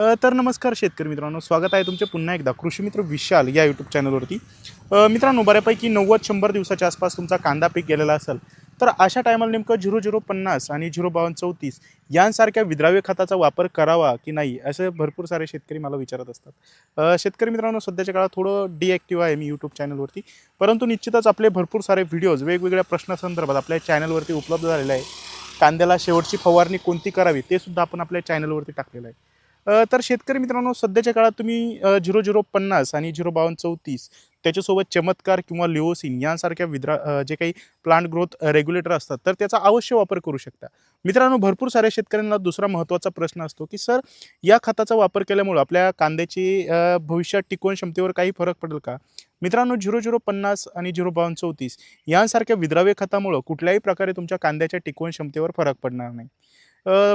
तर नमस्कार शेतकरी मित्रांनो स्वागत आहे तुमचे पुन्हा एकदा कृषी मित्र विशाल या यूट्यूब चॅनलवरती मित्रांनो बऱ्यापैकी नव्वद शंभर दिवसाच्या आसपास तुमचा कांदा पीक गेलेला असेल तर अशा टायमाला नेमकं झिरो झिरो पन्नास आणि झिरो बावन्न चौतीस यांसारख्या विद्राव्य खताचा वापर करावा की नाही असे भरपूर सारे शेतकरी मला विचारत असतात. शेतकरी मित्रांनो सध्याच्या काळात थोडं डिॲक्टिव्ह आहे मी यूट्यूब चॅनलवरती परंतु निश्चितच आपले भरपूर सारे व्हिडिओज वेगवेगळ्या प्रश्नासंदर्भात आपल्या चॅनलवरती उपलब्ध झालेले आहे. कांद्याला शेवटची फवारणी कोणती करावी ते सुद्धा आपण आपल्या चॅनलवरती टाकलेलं आहे. तर शेतकरी मित्रांनो सध्याच्या काळात तुम्ही झिरो झिरो पन्नास आणि झिरो बावन्न चौतीस त्याच्यासोबत चमत्कार किंवा लिओसिन यांसारख्या विद्रा जे काही प्लांट ग्रोथ रेग्युलेटर असतात तर त्याचा अवश्य वापर करू शकता. मित्रांनो भरपूर साऱ्या शेतकऱ्यांना दुसरा महत्त्वाचा प्रश्न असतो की सर या खताचा वापर केल्यामुळं आपल्या कांद्याची भविष्यात टिकवण क्षमतेवर काही फरक पडेल का? मित्रांनो झिरो झिरो पन्नास आणि झिरो बावन्न चौतीस यांसारख्या विद्राव्य खतामुळं कुठल्याही प्रकारे तुमच्या कांद्याच्या टिकवण क्षमतेवर फरक पडणार नाही.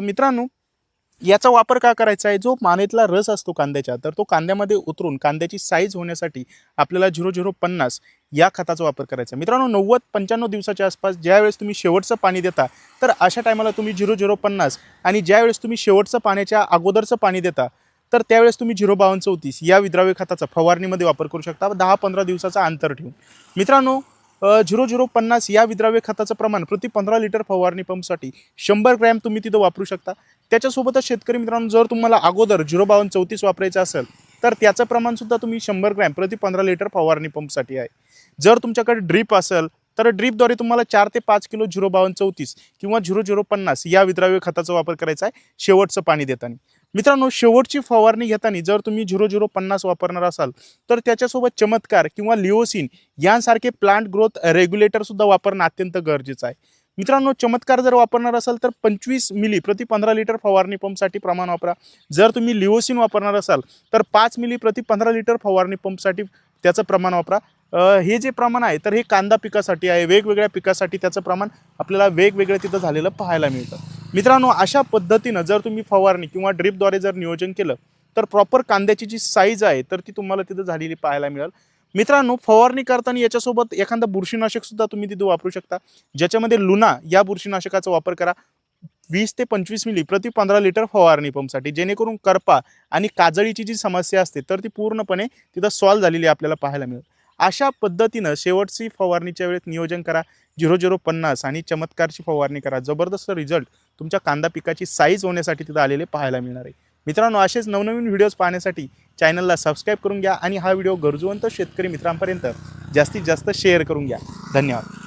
मित्रांनो याचा वापर का करायचा आहे? जो मानेतला रस असतो कांद्याच्या तर तो कांद्यामध्ये उतरून कांद्याची साईज होण्यासाठी आपल्याला झिरो झिरो पन्नास या खताचा वापर करायचा आहे. मित्रांनो नव्वद पंच्याण्णव दिवसाच्या आसपास ज्यावेळेस तुम्ही शेवटचं पाणी देता तर अशा टायमाला तुम्ही झिरो झिरो पन्नास आणि ज्यावेळेस तुम्ही शेवटचं पाण्याच्या अगोदरचं पाणी देता तर त्यावेळेस तुम्ही झिरो बावन्न चौतीस या विद्राव्य खताचा फवारणीमध्ये वापर करू शकता. दहा पंधरा दिवसाचा अंतर ठेवून. मित्रांनो झिरो झिरो पन्नास या विद्राव्य खताचं प्रमाण प्रति पंधरा लिटर फवारणी पंपसाठी शंभर ग्रॅम तुम्ही तिथं वापरू शकता. त्याच्यासोबतच शेतकरी मित्रांनो जर तुम्हाला अगोदर झिरो बावन्न चौतीस वापरायचं असेल तर त्याचं प्रमाणसुद्धा तुम्ही शंभर ग्रॅम प्रति पंधरा लिटर फवारणी पंपसाठी आहे. जर तुमच्याकडे ड्रीप असेल तर ड्रीपद्वारे तुम्हाला चार ते पाच किलो झिरो बावन्न चौतीस किंवा झिरो झिरो पन्नास या विद्राव्य खताचा वापर करायचा आहे शेवटचं पाणी देताना. मित्रांनो शेवटची फवारणी घेताना जर तुम्ही झिरो झिरो पन्नास वापरणार असाल तर त्याच्यासोबत चमत्कार किंवा लिओसिन यांसारखे प्लांट ग्रोथ रेग्युलेटरसुद्धा वापरणं अत्यंत गरजेचं आहे. मित्रांनो चमत्कार जर वापरणार असाल तर पंचवीस मिली प्रति पंधरा लिटर फवारणी पंपसाठी प्रमाण वापरा. जर तुम्ही लिओसिन वापरणार असाल तर पाच मिली प्रति पंधरा लिटर फवारणी पंपसाठी त्याचं प्रमाण वापरा. हे जे प्रमाण आहे तर हे कांदा पिकासाठी आहे. वेगवेगळ्या पिकासाठी त्याचं प्रमाण आपल्याला वेगवेगळं तिथं झालेलं पाहायला मिळतं. मित्रांनो अशा पद्धतीनं जर तुम्ही फवारणी किंवा ड्रिपद्वारे जर नियोजन केलं तर प्रॉपर कांद्याची जी साईज आहे तर ती तुम्हाला तिथं झालेली पाहायला मिळेल. मित्रांनो फवारणी करताना याच्यासोबत एखादं बुरशीनाशक सुद्धा तुम्ही तिथे वापरू शकता. ज्याच्यामध्ये लुना या बुरशीनाशकाचा वापर करा. वीस ते पंचवीस मिली प्रति पंधरा लिटर फवारणी पंपसाठी. जेणेकरून करपा आणि काजळीची जी समस्या असते तर ती पूर्णपणे तिथं सॉल्व्ह झालेली आपल्याला पाहायला मिळेल. अशा पद्धतीनं शेवटची फवारणीच्या वेळेत नियोजन करा. झिरो झिरो पन्नास आणि चमत्कारची फवारणी करा. जबरदस्त रिझल्ट तुमच्या कांदा पिकाची साईज होण्यासाठी तिथं आलेले पाहायला मिळणार आहे. मित्रांनो असेच नवनवीन व्हिडिओज पाहण्यासाठी चॅनलला सबस्क्राईब करून घ्या आणि हा व्हिडिओ गरजूवंत शेतकरी मित्रांपर्यंत जास्तीत जास्त शेअर करून घ्या. धन्यवाद.